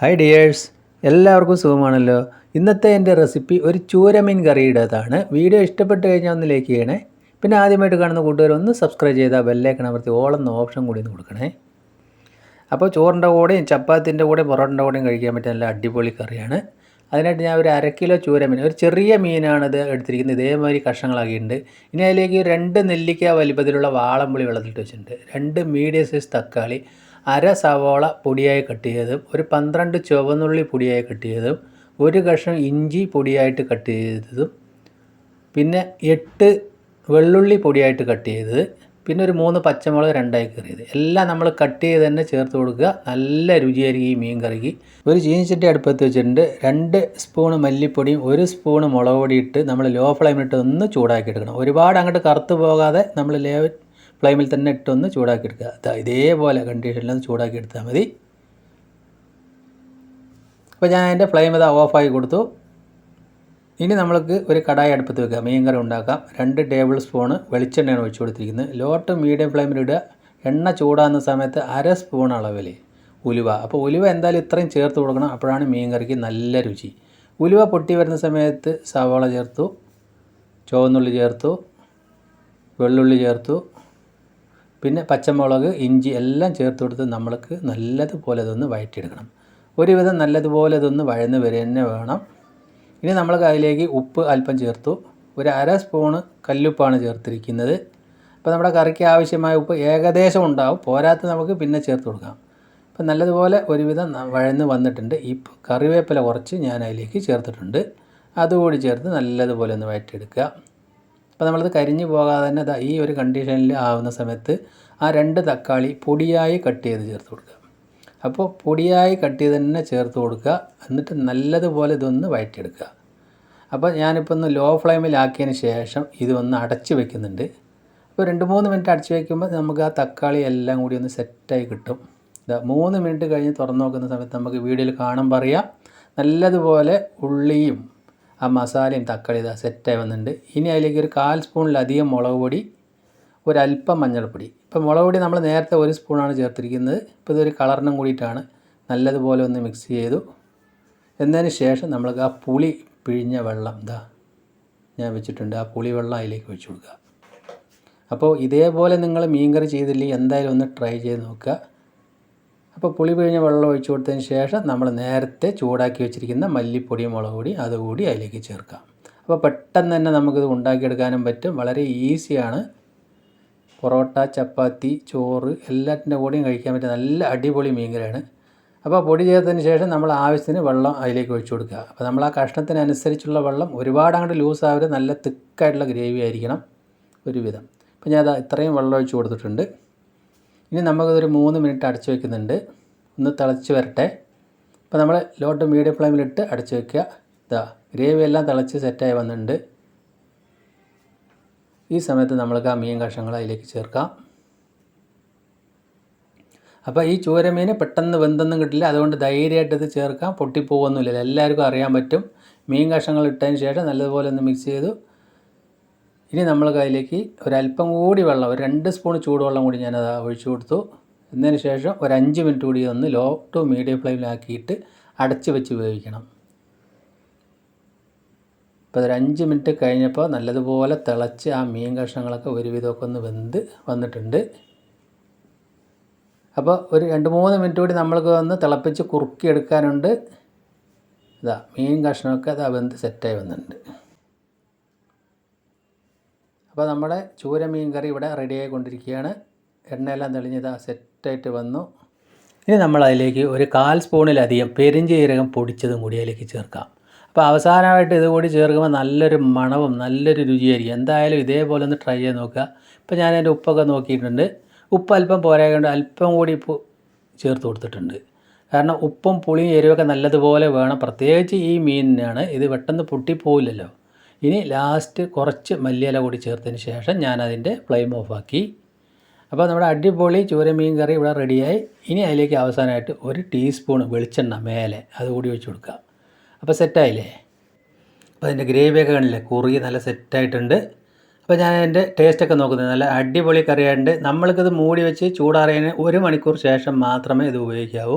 Hi dears എല്ലാവർക്കും സുഖമാണല്ലോ. ഇന്നത്തെ എന്റെ റെസിപ്പി ഒരു ചൂരമീൻ കറിയുടേതാണ് വീഡിയോ ഇഷ്ടപ്പെട്ട് കഴിഞ്ഞാൽ ഒന്ന് ലൈക്ക് ചെയ്യണേ. പിന്നെ ആദ്യമായിട്ട് കാണുന്ന കൂട്ടുകാർ ഒന്ന് സബ്സ്ക്രൈബ് ചെയ്താൽ ബെല്ലേക്കൺ അമർത്തി ഓളെന്ന ഓപ്ഷൻ കൂടി ഒന്ന് കൊടുക്കണേ. അപ്പോൾ ചോറിന്റെ കൂടെയും ചപ്പാത്തിന്റെ കൂടെയും പൊറോട്ടന്റെ കൂടെയും കഴിക്കാൻ പറ്റിയ നല്ല അടിപൊളി കറിയാണ്. അതിനായിട്ട് ഞാൻ ഒരു അര കിലോ ചൂരമീൻ ഒരു ചെറിയ മീനാണിത് എടുത്തിരിക്കുന്നത്. ഇതേമാതിരി കഷ്ണങ്ങളാക്കിയിട്ടുണ്ട്. ഇനി അതിലേക്ക് രണ്ട് നെല്ലിക്ക വലിപ്പത്തിലുള്ള വാളമ്പുളി വെള്ളത്തിലിട്ട് വെച്ചിട്ടുണ്ട്. രണ്ട് മീഡിയം സൈസ് തക്കാളി അര സവോള പൊടിയായി കട്ട് ചെയ്തതും ഒരു പന്ത്രണ്ട് ചുവന്നുള്ളി പൊടിയായി കട്ട് ചെയ്തതും ഒരു കഷ്ണം ഇഞ്ചി പൊടിയായിട്ട് കട്ട് ചെയ്തതും പിന്നെ എട്ട് വെള്ളുള്ളി പൊടിയായിട്ട് കട്ട് ചെയ്തത് പിന്നെ ഒരു മൂന്ന് പച്ചമുളക് രണ്ടായി കയറിയത് എല്ലാം നമ്മൾ കട്ട് ചെയ്ത് തന്നെ ചേർത്ത് കൊടുക്കുക. നല്ല രുചിയായിരിക്കും ഈ മീൻ കറിക്ക്. ഒരു ചീനിച്ചട്ടി അടുപ്പത്ത് വെച്ചിട്ടുണ്ട്. രണ്ട് സ്പൂണ് മല്ലിപ്പൊടിയും ഒരു സ്പൂണ് മുളക് പൊടി ഇട്ട് നമ്മൾ ലോ ഫ്ലെയിമിലിട്ട് ഒന്ന് ചൂടാക്കി എടുക്കണം ഒരുപാട് അങ്ങോട്ട് കറുത്ത് പോകാതെ നമ്മൾ ലേ ഫ്ലെയിമിൽ തന്നെ ഇട്ടൊന്ന് ചൂടാക്കി എടുക്കുക ഇതേപോലെ കണ്ടീഷനിൽ ഒന്ന് ചൂടാക്കി എടുത്താൽ മതി. അപ്പോൾ ഞാൻ അതിന്റെ ഫ്ലെയിം ഇത് ഓഫാക്കി കൊടുത്തു. ഇനി നമ്മൾക്ക് ഒരു കടായി അടുപ്പത്ത് വെക്കാം. മീൻ കറി ഉണ്ടാക്കാം. രണ്ട് ടേബിൾ സ്പൂണ് വെളിച്ചെണ്ണയാണ് ഒഴിച്ചു കൊടുത്തിരിക്കുന്നത്. ലോ ടു മീഡിയം ഫ്ലെയിമിൽ ഇടുക. എണ്ണ ചൂടാകുന്ന സമയത്ത് അര സ്പൂൺ അളവിൽ ഉലുവ. അപ്പോൾ ഉലുവ എന്തായാലും ഇത്രയും ചേർത്ത് കൊടുക്കണം. അപ്പോഴാണ് മീൻ കറിക്ക് നല്ല രുചി. ഉലുവ പൊട്ടി വരുന്ന സമയത്ത് സവാള ചേർത്തു. ചുവന്നുള്ളി ചേർത്തു. വെള്ളുള്ളി ചേർത്തു. പിന്നെ പച്ചമുളക് ഇഞ്ചി എല്ലാം ചേർത്ത് കൊടുത്ത് നമ്മൾക്ക് നല്ലതുപോലെ ഇതൊന്ന് വഴറ്റിയെടുക്കണം. ഒരുവിധം നല്ലതുപോലെ ഇതൊന്ന് വഴന്ന് വരെ തന്നെ വേണം. ഇനി നമ്മൾ അതിലേക്ക് ഉപ്പ് അല്പം ചേർത്തു. ഒരു അര സ്പൂണ് കല്ലുപ്പാണ് ചേർത്തിരിക്കുന്നത്. അപ്പോൾ നമ്മുടെ കറിക്ക് ആവശ്യമായ ഉപ്പ് ഏകദേശം ഉണ്ടാവും. പോരാത്ത നമുക്ക് പിന്നെ ചേർത്ത് കൊടുക്കാം. അപ്പം നല്ലതുപോലെ ഒരുവിധം വഴന്ന് വന്നിട്ടുണ്ട്. ഈ കറിവേപ്പില കുറച്ച് ഞാൻ അതിലേക്ക് ചേർത്തിട്ടുണ്ട്. അതുകൂടി ചേർത്ത് നല്ലതുപോലെ ഒന്ന് വഴറ്റിയെടുക്കുക. അപ്പോൾ നമ്മളത് കരിഞ്ഞു പോകാതെ തന്നെ ഈ ഒരു കണ്ടീഷനിൽ ആവുന്ന സമയത്ത് ആ രണ്ട് തക്കാളി പൊടിയായി കട്ട് ചെയ്ത് ചേർത്ത് കൊടുക്കുക. അപ്പോൾ പൊടിയായി കട്ട് ചെയ്ത് തന്നെ ചേർത്ത് കൊടുക്കുക. എന്നിട്ട് നല്ലതുപോലെ ഇതൊന്ന് വഴറ്റിയെടുക്കുക. അപ്പോൾ ഞാനിപ്പോൾ ഒന്ന് ലോ ഫ്ലെയിമിലാക്കിയതിന് ശേഷം ഇതൊന്ന് അടച്ച് വെക്കുന്നുണ്ട്. അപ്പോൾ രണ്ട് മൂന്ന് മിനിറ്റ് അടച്ച് വയ്ക്കുമ്പോൾ നമുക്ക് ആ തക്കാളി എല്ലാം കൂടി ഒന്ന് സെറ്റായി കിട്ടും. ഇതാ മൂന്ന് മിനിറ്റ് കഴിഞ്ഞ് തുറന്നു നോക്കുന്ന സമയത്ത് നമുക്ക് വീഡിയോയിൽ കാണാൻ അറിയാം. നല്ലതുപോലെ ഉള്ളിയും ആ മസാലയും തക്കാളി ഇതാ സെറ്റായി വന്നിട്ടുണ്ട്. ഇനി അതിലേക്ക് ഒരു കാൽ സ്പൂണിലധികം മുളക് പൊടി ഒരല്പം മഞ്ഞൾപ്പൊടി. ഇപ്പോൾ മുളക് പൊടി നമ്മൾ നേരത്തെ ഒരു സ്പൂണാണ് ചേർത്തിരിക്കുന്നത്. ഇപ്പോൾ ഇതൊരു കളറിനും കൂടിയിട്ടാണ് നല്ലതുപോലെ ഒന്ന് മിക്സ് ചെയ്തു. എന്നതിന് ശേഷം നമ്മൾക്ക് ആ പുളി പിഴിഞ്ഞ വെള്ളം ഇതാ ഞാൻ വെച്ചിട്ടുണ്ട്. ആ പുളി വെള്ളം അതിലേക്ക് ഒഴിച്ചു കൊടുക്കുക. അപ്പോൾ ഇതേപോലെ നിങ്ങൾ മീൻ കറി ചെയ്തില്ലെങ്കിൽ എന്തായാലും ഒന്ന് ട്രൈ ചെയ്ത് നോക്കുക. അപ്പോൾ പുളി പിഴിഞ്ഞ വെള്ളം ഒഴിച്ചു കൊടുത്തതിന് ശേഷം നമ്മൾ നേരത്തെ ചൂടാക്കി വെച്ചിരിക്കുന്ന മല്ലിപ്പൊടിയും മുളക് അതുകൂടി അതിലേക്ക് ചേർക്കാം. അപ്പോൾ പെട്ടെന്ന് തന്നെ നമുക്കിത് ഉണ്ടാക്കിയെടുക്കാനും പറ്റും. വളരെ ഈസിയാണ്. പൊറോട്ട ചപ്പാത്തി ചോറ് എല്ലാറ്റിന്റെ കൂടെയും കഴിക്കാൻ പറ്റിയ നല്ല അടിപൊളി മീൻകറിയാണ്. അപ്പോൾ പൊടി ചേർത്തതിന് ശേഷം നമ്മൾ ആവശ്യത്തിന് വെള്ളം അതിലേക്ക് ഒഴിച്ചു കൊടുക്കുക. അപ്പോൾ നമ്മൾ ആ കഷ്ണത്തിനനുസരിച്ചുള്ള വെള്ളം ഒരുപാട് അങ്ങോട്ട് ലൂസ് ആവരുത്. നല്ല തിക്കായിട്ടുള്ള ഗ്രേവി ആയിരിക്കണം ഒരുവിധം. അപ്പോൾ ഞാൻ ഇത്രയും വെള്ളം ഒഴിച്ചു കൊടുത്തിട്ടുണ്ട്. ഇനി നമുക്കതൊരു മൂന്ന് മിനിറ്റ് അടച്ചു വയ്ക്കുന്നുണ്ട് ഒന്ന് തിളച്ച് വരട്ടെ. അപ്പോൾ നമ്മൾ ലോട്ട് മീഡിയം ഫ്ലെയിമിലിട്ട് അടച്ചു വയ്ക്കുക ഇതാ ഗ്രേവി എല്ലാം തിളച്ച് സെറ്റായി വന്നിട്ടുണ്ട്. ഈ സമയത്ത് നമ്മൾക്ക് ആ മീൻ കഷ്ണങ്ങൾ അതിലേക്ക് ചേർക്കാം. അപ്പോൾ ഈ ചൂരമീൻ പെട്ടെന്ന് വെന്തൊന്നും കിട്ടില്ല. അതുകൊണ്ട് ധൈര്യമായിട്ട് ഇത് ചേർക്കാം. പൊട്ടിപ്പോകൊന്നുമില്ല എല്ലാവർക്കും അറിയാൻ പറ്റും. മീൻ കഷ്ണങ്ങൾ ഇട്ടതിന് ശേഷം നല്ലതുപോലെ ഒന്ന് മിക്സ് ചെയ്തു. ഇനി നമ്മൾക്ക് അതിലേക്ക് ഒരല്പം കൂടി വെള്ളം ഒരു രണ്ട് സ്പൂൺ ചൂടുവെള്ളം കൂടി ഞാനത് ഒഴിച്ചു കൊടുത്തു. എന്നതിന് ശേഷം ഒരു അഞ്ച് മിനിറ്റ് കൂടി ഒന്ന് ലോ ടു മീഡിയം ഫ്ലെയിമിലാക്കിയിട്ട് അടച്ച് വെച്ച് വേവിക്കണം അപ്പോൾ ഒരു അഞ്ച് മിനിറ്റ് കഴിഞ്ഞപ്പോൾ നല്ലതുപോലെ തിളച്ച് ആ മീൻ കഷ്ണങ്ങളൊക്കെ ഒരുവിധമൊക്കെ ഒന്ന് വെന്ത് വന്നിട്ടുണ്ട്. അപ്പോൾ ഒരു രണ്ട് മൂന്ന് മിനിറ്റ് കൂടി നമ്മൾക്ക് ഒന്ന് തിളപ്പിച്ച് കുറുക്കി എടുക്കാനുണ്ട്. ഇതാ മീൻ കഷ്ണമൊക്കെ ഇതാ വെന്ത് സെറ്റായി വന്നിട്ടുണ്ട്. അപ്പോൾ നമ്മുടെ ചൂര മീൻ കറി ഇവിടെ റെഡിയായി കൊണ്ടിരിക്കുകയാണ്. എണ്ണയെല്ലാം തെളിഞ്ഞത് സെറ്റായിട്ട് വന്നു. ഇനി നമ്മൾ അതിലേക്ക് ഒരു കാൽ സ്പൂണിലധികം പെരിഞ്ചീരകം പൊടിച്ചതും കൂടി അതിലേക്ക് ചേർക്കാം. അപ്പോൾ അവസാനമായിട്ട് ഇതുകൂടി ചേർക്കുമ്പോൾ നല്ലൊരു മണവും നല്ലൊരു രുചിയായിരിക്കും. എന്തായാലും ഇതേപോലെ ഒന്ന് ട്രൈ ചെയ്ത് നോക്കുക. ഇപ്പോൾ ഞാൻ എന്റെ ഉപ്പൊക്കെ നോക്കിയിട്ടുണ്ട്. ഉപ്പ് അല്പം പോരായതുകൊണ്ട് അല്പം കൂടി ഉപ്പ് ചേർത്ത് കൊടുത്തിട്ടുണ്ട്. കാരണം ഉപ്പും പുളിയും എരിവൊക്കെ നല്ലതുപോലെ വേണം. പ്രത്യേകിച്ച് ഈ മീനിനാണ്. ഇത് പെട്ടെന്ന് പൊട്ടിപ്പോവില്ലല്ലോ. ഇനി ലാസ്റ്റ് കുറച്ച് മല്ലിയില കൂടി ചേർത്തതിന് ശേഷം ഞാനതിന്റെ ഫ്ലെയിം ഓഫാക്കി അപ്പോൾ നമ്മുടെ അടിപൊളി ചൂര മീൻ കറി ഇവിടെ റെഡിയായി ഇനി അതിലേക്ക് അവസാനമായിട്ട് ഒരു ടീസ്പൂൺ വെളിച്ചെണ്ണ മേലെ അതുകൂടി ഒഴിച്ച് കൊടുക്കുക. അപ്പോൾ സെറ്റായില്ലേ അപ്പോൾ അതിന്റെ ഗ്രേവിയൊക്കെ കണ്ടില്ലേ? കുറുകി നല്ല സെറ്റായിട്ടുണ്ട് അപ്പോൾ ഞാൻ അതിന്റെ ടേസ്റ്റൊക്കെ നോക്കുന്നത് നല്ല അടിപൊളി കറിയായിട്ടുണ്ട്. നമ്മൾക്കിത് മൂടി വെച്ച് ചൂടാറിയതിന് ഒരു മണിക്കൂർ ശേഷം മാത്രമേ ഇത് ഉപയോഗിക്കാവൂ.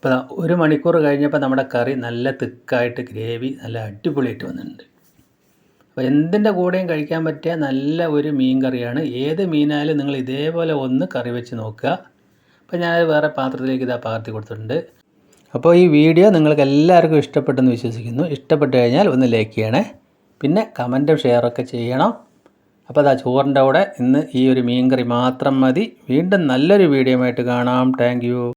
ഇപ്പോൾ ഒരു മണിക്കൂർ കഴിഞ്ഞപ്പോൾ നമ്മുടെ കറി നല്ല തിക്കായിട്ട് ഗ്രേവി നല്ല അടിപൊളിയായിട്ട് വന്നിട്ടുണ്ട്. അപ്പോൾ എന്തിന്റെ കൂടെയും കഴിക്കാൻ പറ്റിയ നല്ല ഒരു മീൻ കറിയാണ്. ഏത് മീനായാലും നിങ്ങൾ ഇതേപോലെ ഒന്ന് കറി വെച്ച് നോക്കുക. അപ്പോൾ ഞാനത് വേറെ പാത്രത്തിലേക്ക് ഇതാ പകർത്തി കൊടുത്തിട്ടുണ്ട്. അപ്പോൾ ഈ വീഡിയോ നിങ്ങൾക്ക് എല്ലാവർക്കും ഇഷ്ടപ്പെട്ടെന്ന് വിശ്വസിക്കുന്നു. ഇഷ്ടപ്പെട്ട് കഴിഞ്ഞാൽ ഒന്ന് ലൈക്ക് ചെയ്യണേ. പിന്നെ കമന്റും ഷെയറൊക്കെ ചെയ്യണം. അപ്പോൾ അതാ ചോറിന്റെ കൂടെ ഇന്ന് ഈ ഒരു മീൻ കറി മാത്രം മതി. വീണ്ടും നല്ലൊരു വീഡിയോ ആയിട്ട് കാണാം. താങ്ക്